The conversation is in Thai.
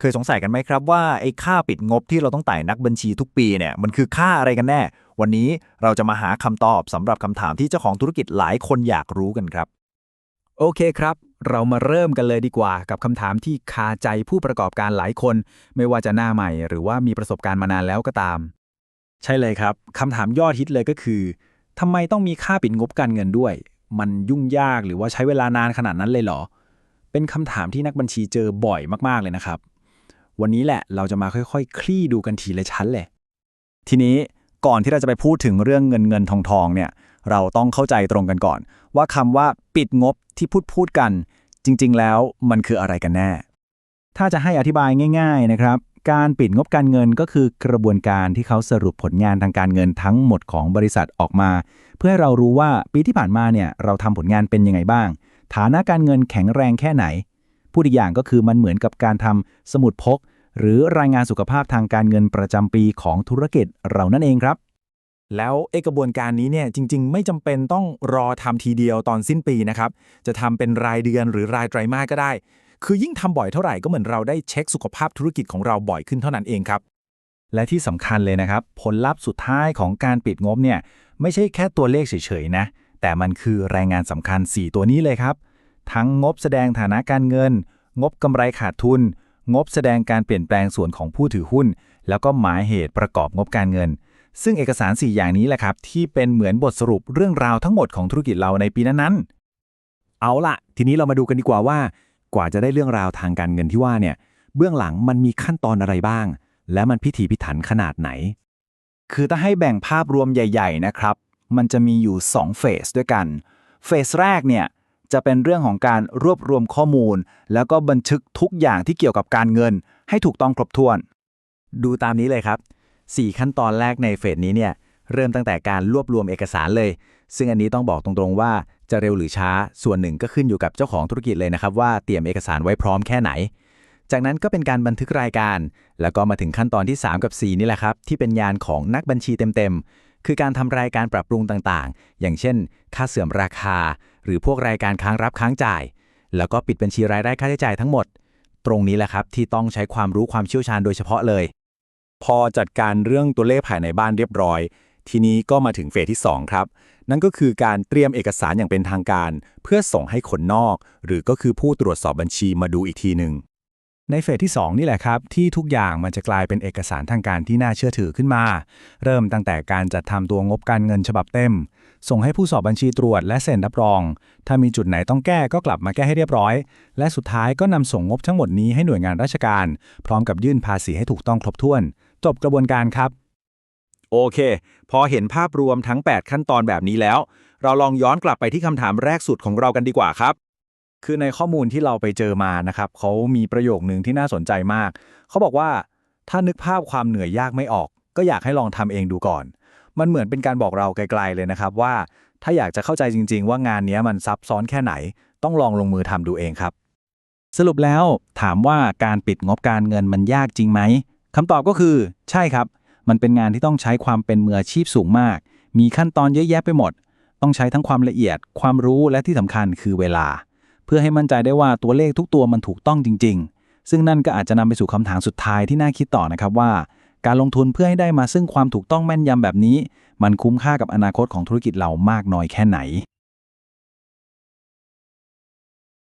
เคยสงสัยกันไหมครับว่าไอ้ค่าปิดงบที่เราต้องไต่นักบัญชีทุกปีเนี่ยมันคือค่าอะไรกันแน่ วันนี้เราจะมาหาคำตอบสำหรับคำถามที่เจ้าของธุรกิจหลายคนอยากรู้กันครับ โอเคครับ เรามาเริ่มกันเลยดีกว่า กับคำถามที่คาใจผู้ประกอบการหลายคน ไม่ว่าจะหน้าใหม่ หรือว่ามีประสบการณ์มานานแล้วก็ตาม ใช่เลยครับคำถามยอดฮิตเลยก็คือทำไมต้องมีค่าปิดงบการเงินด้วย มันยุ่งยากหรือว่าใช้เวลานานขนาดนั้นเลยเหรอ เป็นคำถามที่นักบัญชีเจอบ่อยมากๆเลยนะครับ วันนี้แหละเราจะมาค่อยๆ คลี่ดูกันทีละชั้นเลยทีนี้ก่อนที่เราจะไปพูดถึงเรื่องเงินเงินทองทองเนี่ยเราต้องเข้าใจตรงกันก่อน ว่าคำว่าปิดงบที่พูดพูดกัน จริง ๆ แล้วมันคืออะไรกันแน่ ถ้าจะให้อธิบายง่าย ๆนะครับ การปิดงบการเงินก็คือกระบวนการที่เขาสรุปผลงานทางการเงินทั้งหมดของบริษัทออกมา เพื่อให้เรารู้ว่าปีที่ผ่านมาเนี่ยเราทำผลงานเป็นยังไงบ้าง ฐานะการเงินแข็งแรงแค่ไหน พูดอีกอย่างก็คือมันเหมือนกับการทำสมุดพก หรือรายงานสุขภาพทางการเงินประจำปีของธุรกิจเรานั่นเองครับ แล้วไอกระบวนการนี้เนี่ยจริง ๆ ไม่จำเป็นต้องรอทำทีเดียวตอนสิ้นปีนะครับจะทำเป็นรายเดือนหรือรายไตรมาสก็ได้ คือยิ่งทำบ่อยเท่าไหร่ก็เหมือนเราได้เช็คสุขภาพธุรกิจของเราบ่อยขึ้นเท่านั้นเองครับและที่สำคัญเลยนะครับ ผลลัพธ์สุดท้ายของการปิดงบเนี่ยไม่ใช่แค่ตัวเลขเฉยๆนะ แต่มันคือรายงานสำคัญ 4 ตัวนี้เลยครับ ทั้งงบแสดงฐานะการเงิน งบกำไรขาดทุน งบแสดงการเปลี่ยนแปลงส่วนของผู้ถือหุ้น แล้วก็หมายเหตุประกอบงบการเงิน ซึ่งเอกสาร 4 อย่างนี้แหละครับ ที่เป็นเหมือนบทสรุปเรื่องราวทั้งหมดของธุรกิจเราในปีนั้นๆ เอาล่ะทีนี้เรามาดูกันดีกว่าว่า กว่าจะได้เรื่องราวทางการเงินที่ว่าเนี่ยเบื้องหลังมันมีขั้นตอนอะไรบ้าง และมันพิถีพิถันขนาดไหน คือถ้าให้แบ่งภาพรวมใหญ่ ๆ นะครับ มันจะมีอยู่ 2 เฟสด้วยกัน เฟสแรกเนี่ย จะเป็นเรื่องของการรวบรวมข้อมูล แล้วก็บันทึกทุกอย่างที่เกี่ยวกับการเงิน ให้ถูกต้องครบถ้วน ดูตามนี้เลยครับ 4 ขั้นตอนแรกในเฟสนี้เนี่ยเริ่มตั้งแต่การรวบรวมเอกสารเลย ซึ่งอันนี้ต้องบอกตรงๆว่าจะเร็วหรือช้าส่วนหนึ่งก็ขึ้นอยู่กับเจ้าของธุรกิจเลยนะครับ ว่าเตรียมเอกสารไว้พร้อมแค่ไหน จากนั้นก็เป็นการบันทึกรายการ แล้วก็มาถึงขั้นตอนที่ 3 กับ 4 นี่แหละครับ ที่เป็นงานของนักบัญชีเต็มๆ คือการทำรายการปรับปรุงต่างๆ อย่างเช่น ค่าเสื่อมราคา หรือพวกรายการค้างรับค้างจ่าย แล้วก็ปิดบัญชีรายได้ค่าใช้จ่ายทั้งหมด ตรงนี้แหละครับที่ต้องใช้ความรู้ความเชี่ยวชาญโดยเฉพาะเลย พอจัดการเรื่องตัวเลขภายในบ้านเรียบร้อย ทีนี้ก็มาถึงเฟสที่ 2 ครับ นั่นก็คือการเตรียมเอกสารอย่างเป็นทางการ เพื่อส่งให้คนนอก หรือก็คือผู้ตรวจสอบบัญชีมาดูอีกทีหนึ่งในเฟสที่ 2 นี่แหละครับ ที่ทุกอย่างมันจะกลายเป็นเอกสารทางการที่น่าเชื่อถือขึ้นมา เริ่มตั้งแต่การจัดทำตัวงบการเงินฉบับเต็ม ส่งให้ผู้สอบบัญชีตรวจและเซ็นรับรอง ถ้ามีจุดไหนต้องแก้ก็กลับมาแก้ให้เรียบร้อย และสุดท้ายก็นำส่งงบทั้งหมดนี้ให้หน่วยงานราชการ พร้อมกับยื่นภาษีให้ถูกต้องครบถ้วน จบกระบวนการครับ โอเค พอเห็นภาพรวมทั้ง 8 ขั้นตอนแบบนี้แล้ว เราลองย้อนกลับไปที่คำถามแรกสุดของเรากันดีกว่าครับคือในข้อมูลที่เราไปเจอมานะครับเขามีประโยคหนึ่งที่น่าสนใจมาก เขาบอกว่าถ้านึกภาพความเหนื่อยยากไม่ออก ก็อยากให้ลองทำเองดูก่อน มันเหมือนเป็นการบอกเราไกลๆเลยนะครับว่า ถ้าอยากจะเข้าใจจริง ๆ ว่างานนี้มันซับซ้อนแค่ไหน ต้องลองลงมือทำดูเองครับ สรุปแล้วถามว่าการปิดงบการเงินมันยากจริงไหมคำตอบก็คือ ใช่ครับ มันเป็นงานที่ต้องใช้ความเป็นมืออาชีพสูงมาก มีขั้นตอนเยอะแยะไปหมด ต้องใช้ทั้งความละเอียด ความรู้และที่สำคัญคือเวลา เพื่อให้มั่นใจได้ว่าตัวเลขทุกตัวมันถูกต้องจริง ๆ ซึ่งนั่นก็อาจจะนำไปสู่คำถามสุดท้ายที่น่าคิดต่อนะครับว่า การลงทุนเพื่อให้ได้มาซึ่งความถูกต้องแม่นยำแบบนี้ มันคุ้มค่ากับอนาคตของธุรกิจเรามากน้อยแค่ไหน